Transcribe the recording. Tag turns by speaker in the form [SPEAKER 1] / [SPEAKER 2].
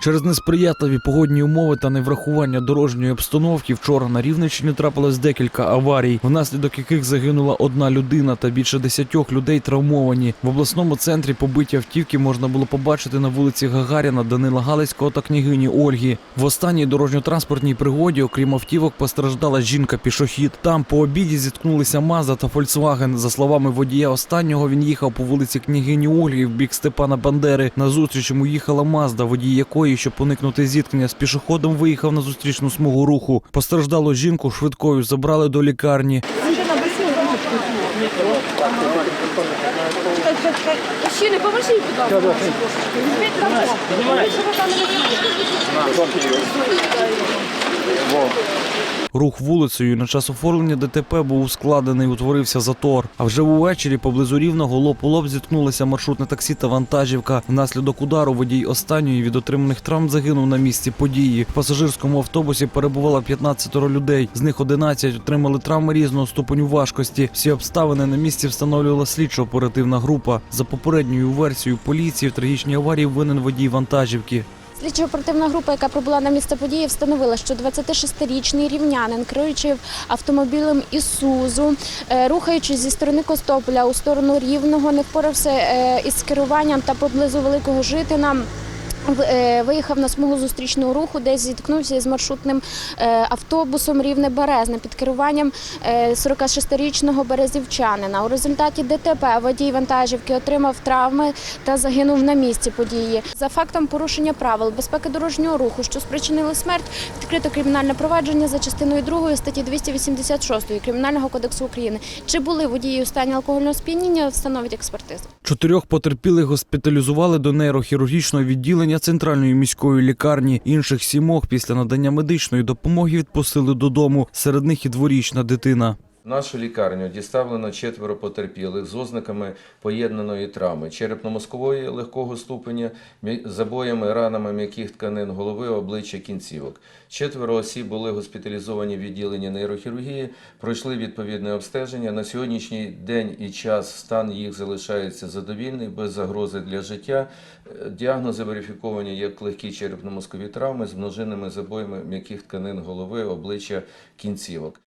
[SPEAKER 1] Через несприятливі погодні умови та неврахування дорожньої обстановки вчора на Рівненщині трапилось декілька аварій, внаслідок яких загинула одна людина та більше десятьох людей травмовані. В обласному центрі побиті автівки можна було побачити на вулиці Гагаріна, Данила Галицького та княгині Ольги. В останній дорожньо-транспортній пригоді, окрім автівок, постраждала жінка-пішохід. Там по обіді зіткнулися Мазда та Фольксваген. За словами водія останнього, він їхав по вулиці княгині Ольги в бік Степана Бандери. Назустріч йому їхала Мазда, водій якої, щоб уникнути зіткнення з пішоходом, виїхав на зустрічну смугу руху. Постраждалу жінку швидкою забрали до лікарні.
[SPEAKER 2] Ще не поможіть, будь ласка. Візьміть там. Що ви там
[SPEAKER 1] Рух вулицею на час оформлення ДТП був ускладений, утворився затор. А вже увечері поблизу рівного лоб у лоб зіткнулися маршрутне таксі та вантажівка. Внаслідок удару водій останньої від отриманих травм загинув на місці події. В пасажирському автобусі перебувало 15 людей. З них 11 отримали травми різного ступеню важкості. Всі обставини на місці встановлювала слідчо-оперативна група. За попередньою версією поліції в трагічній аварії винен водій вантажівки.
[SPEAKER 3] Слідчо-оперативна група, яка прибула на місце події, встановила, що 26-річний рівнянин, керуючи автомобілем Ісузу, е, рухаючись зі сторони Костополя у сторону Рівного, не впорався е, із керуванням та поблизу Великого Житина. Е, Виїхав на смугу зустрічного руху, де зіткнувся з маршрутним е, автобусом рівне Березне під керуванням е, 46-річного березівчанина. У результаті ДТП водій вантажівки отримав травми та загинув на місці події. За фактом порушення правил безпеки дорожнього руху, що спричинили смерть, відкрито кримінальне провадження за частиною 2 статті 286 Кримінального кодексу України. Чи були водії у стані алкогольного сп'яніння, встановить експертиза.
[SPEAKER 1] Чотирьох потерпілих госпіталізували до нейрохірургічного відділення центральної міської лікарні. Інших сімох після надання медичної допомоги відпустили додому. Серед них і дворічна дитина.
[SPEAKER 4] Нашу лікарню діставлено четверо потерпілих з ознаками поєднаної травми черепно-мозкової легкого ступеня, забоями, ранами м'яких тканин голови, обличчя, кінцівок. Четверо осіб були госпіталізовані в відділенні нейрохірургії, пройшли відповідне обстеження. На сьогоднішній день і час стан їх залишається задовільний, без загрози для життя. Е, Діагнози верифіковані як легкі черепно-мозкові травми з множинними забоями м'яких тканин голови, обличчя, кінцівок.